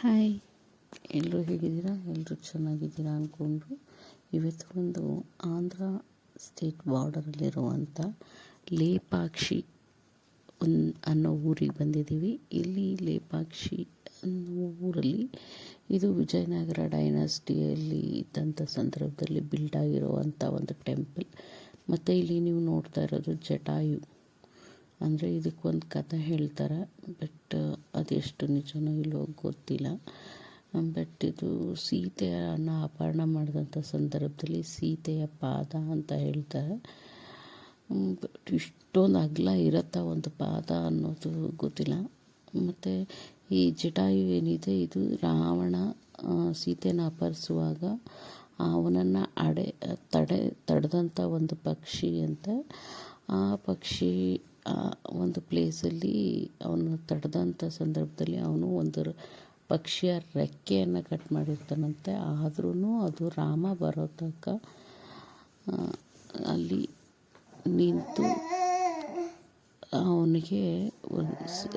Hi ಎಲ್ಲರೂ ಹೇಗಿದ್ದೀರಾ? ಎಲ್ಲರೂ ಚೆನ್ನಾಗಿದ್ದೀರಾ ಅಂದ್ಕೊಂಡು ಇವತ್ತು ಒಂದು ಆಂಧ್ರ ಸ್ಟೇಟ್ ಬಾರ್ಡರಲ್ಲಿರುವಂಥ ಲೇಪಾಕ್ಷಿ ಒನ್ ಅನ್ನೋ ಊರಿಗೆ ಬಂದಿದ್ದೀವಿ. ಇಲ್ಲಿ ಲೇಪಾಕ್ಷಿ ಅನ್ನೋ ಊರಲ್ಲಿ ಇದು ವಿಜಯನಗರ ಡೈನಾಸ್ಟಿಯಲ್ಲಿ ಇದ್ದಂಥ ಸಂದರ್ಭದಲ್ಲಿ ಬಿಲ್ಡ್ ಆಗಿರುವಂಥ ಒಂದು ಟೆಂಪಲ್. ಮತ್ತು ಇಲ್ಲಿ ನೀವು ನೋಡ್ತಾ ಇರೋದು ಜಟಾಯು. ಅಂದರೆ ಇದಕ್ಕೊಂದು ಕಥೆ ಹೇಳ್ತಾರೆ ಬಟ್ ಅದೆಷ್ಟು ನಿಜನೋ ಇಲ್ಲವೋ ಗೊತ್ತಿಲ್ಲ. ಬಟ್ ಇದು ಸೀತೆಯನ್ನು ಅಪಹರಣ ಮಾಡಿದಂಥ ಸಂದರ್ಭದಲ್ಲಿ ಸೀತೆಯ ಪಾದ ಅಂತ ಹೇಳ್ತಾರೆ. ಬಟ್ ಇಷ್ಟೊಂದು ಅಗಲ ಇರುತ್ತಾ ಒಂದು ಪಾದ ಅನ್ನೋದು ಗೊತ್ತಿಲ್ಲ. ಮತ್ತು ಈ ಜಟಾಯು ಏನಿದೆ, ಇದು ರಾವಣ ಸೀತೆಯನ್ನು ಅಪಹರಿಸುವಾಗ ಅವನನ್ನು ಅಡೆ, ತಡೆ ತಡೆದಂಥ ಒಂದು ಪಕ್ಷಿ ಅಂತ. ಆ ಪಕ್ಷಿ ಒಂದು ಪ್ಲೇಸಲ್ಲಿ ಅವನು ತಡೆದಂಥ ಸಂದರ್ಭದಲ್ಲಿ ಅವನು ಒಂದು ಪಕ್ಷಿಯ ರೆಕ್ಕೆಯನ್ನು ಕಟ್ ಮಾಡಿರ್ತಾನಂತೆ. ಆದ್ರೂ ಅದು ರಾಮ ಬರೋ ತನಕ ಅಲ್ಲಿ ನಿಂತು ಅವನಿಗೆ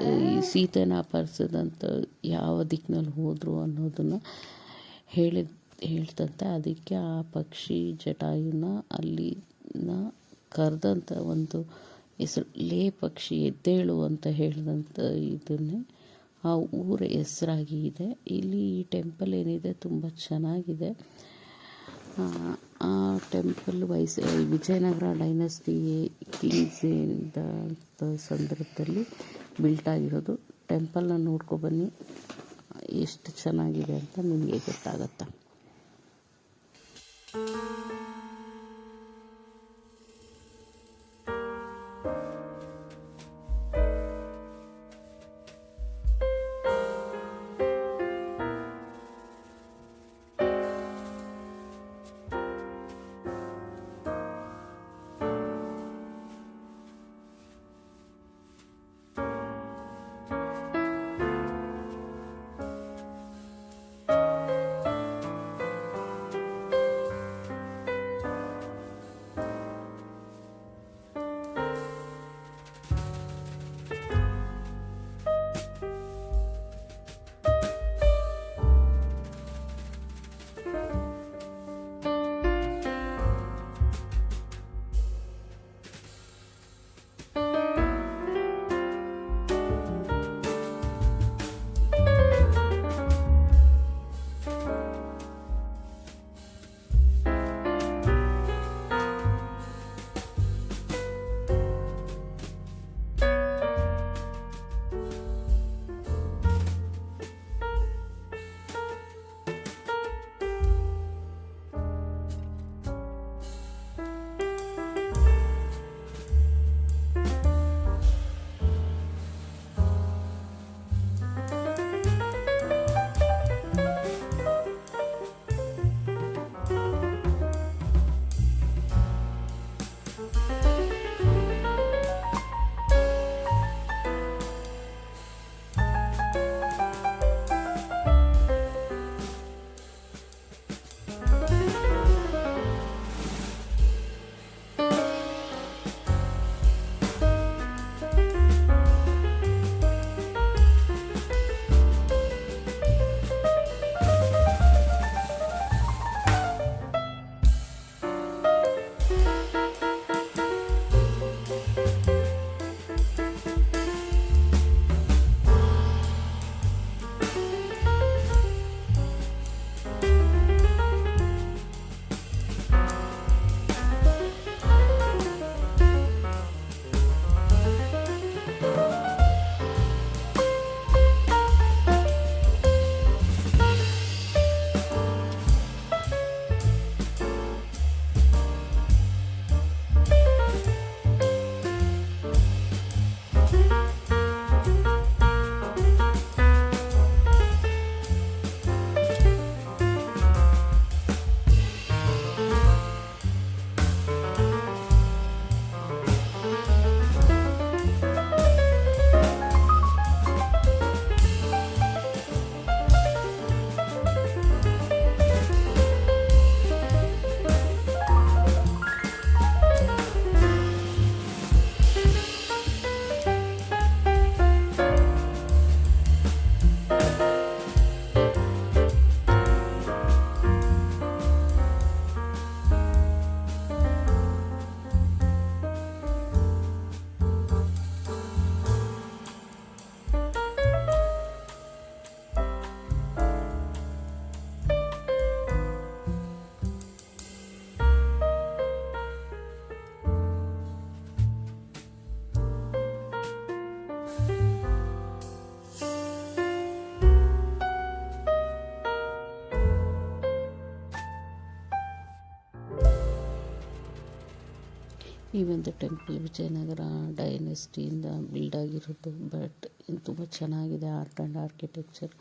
ಈ ಸೀತೆನ ಅಪಹರಿಸಿದಂಥ ಯಾವ ದಿಕ್ಕಿನಲ್ಲಿ ಹೋದರು ಅನ್ನೋದನ್ನು ಹೇಳಿ, ಹೇಳ್ತಂತೆ. ಅದಕ್ಕೆ ಆ ಪಕ್ಷಿ ಜಟಾಯುನ ಅಲ್ಲಿನ ಕರೆದಂಥ ಒಂದು ಹೆಸರು ಲೇ ಪಕ್ಷಿ ಎದ್ದೇಳು ಅಂತ ಹೇಳಿದಂಥ ಇದನ್ನೇ ಆ ಊರ ಹೆಸರಾಗಿ ಇದೆ. ಇಲ್ಲಿ ಈ ಟೆಂಪಲ್ ಏನಿದೆ ತುಂಬ ಚೆನ್ನಾಗಿದೆ. ಆ temple wise Vijayanagara dynasty kings ಇದ್ದಂಥ ಸಂದರ್ಭದಲ್ಲಿ ಬಿಲ್ಟ್ ಆಗಿರೋದು. ಟೆಂಪಲ್ನ ನೋಡ್ಕೊಬನ್ನಿ ಎಷ್ಟು ಚೆನ್ನಾಗಿದೆ ಅಂತ ನಿಮಗೆ ಗೊತ್ತಾಗತ್ತೆ? ಈ ಒಂದು ಟೆಂಪಲ್ ವಿಜಯನಗರ ಡೈನೆಸ್ಟಿಯಿಂದ ಬಿಲ್ಡ್ ಆಗಿರೋದು. ಬಟ್ ತುಂಬ ಚೆನ್ನಾಗಿದೆ ಆರ್ಟ್ ಆ್ಯಂಡ್ ಆರ್ಕಿಟೆಕ್ಚರ್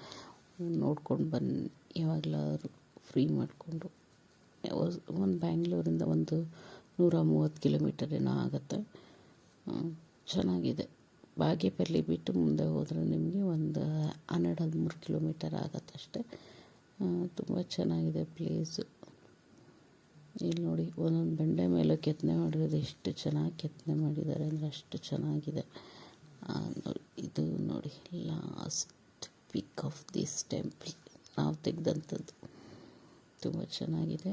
ನೋಡ್ಕೊಂಡು ಬನ್ನಿ. ಯಾವಾಗಲಾದ್ರು ಫ್ರೀ ಮಾಡಿಕೊಂಡು. ಒಂದು ಬ್ಯಾಂಗ್ಳೂರಿಂದ ಒಂದು ನೂರ ಮೂವತ್ತು ಕಿಲೋಮೀಟರ್ ಏನೋ ಆಗುತ್ತೆ. ಚೆನ್ನಾಗಿದೆ. ಬಾಗೇಪಲ್ಲಿ ಬಿಟ್ಟು ಮುಂದೆ ಹೋದರೆ ನಿಮಗೆ ಒಂದು ಹನ್ನೆರಡು ಹದಿಮೂರು ಕಿಲೋಮೀಟರ್ ಆಗುತ್ತೆ ಅಷ್ಟೇ ತುಂಬ ಚೆನ್ನಾಗಿದೆ ಪ್ಲೇಸು ಇಲ್ಲಿ ನೋಡಿ, ಒಂದೊಂದು ಬಂಡೆ ಮೇಲೆ ಕೆತ್ತನೆ ಮಾಡಿರೋದು ಎಷ್ಟು ಚೆನ್ನಾಗಿ ಕೆತ್ತನೆ ಮಾಡಿದ್ದಾರೆ, ಅಂದರೆ ಅಷ್ಟು ಚೆನ್ನಾಗಿದೆ. ಇದು ನೋಡಿ last pic of this temple ನಾವು ತೆಗೆದಂಥದ್ದು. ತುಂಬ ಚೆನ್ನಾಗಿದೆ.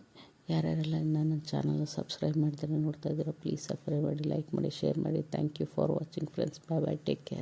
ಯಾರ್ಯಾರೆಲ್ಲ ನನ್ನ ಚಾನಲ್ನ ಸಬ್ಸ್ಕ್ರೈಬ್ ಮಾಡ್ತಾರೆ ನೋಡ್ತಾ ಇದ್ದೀರಾ ಪ್ಲೀಸ್ ಸಬ್ಸ್ಕ್ರೈಬ್ ಮಾಡಿ ಲೈಕ್ ಮಾಡಿ ಶೇರ್ ಮಾಡಿ. Thank you for watching friends bye bye take care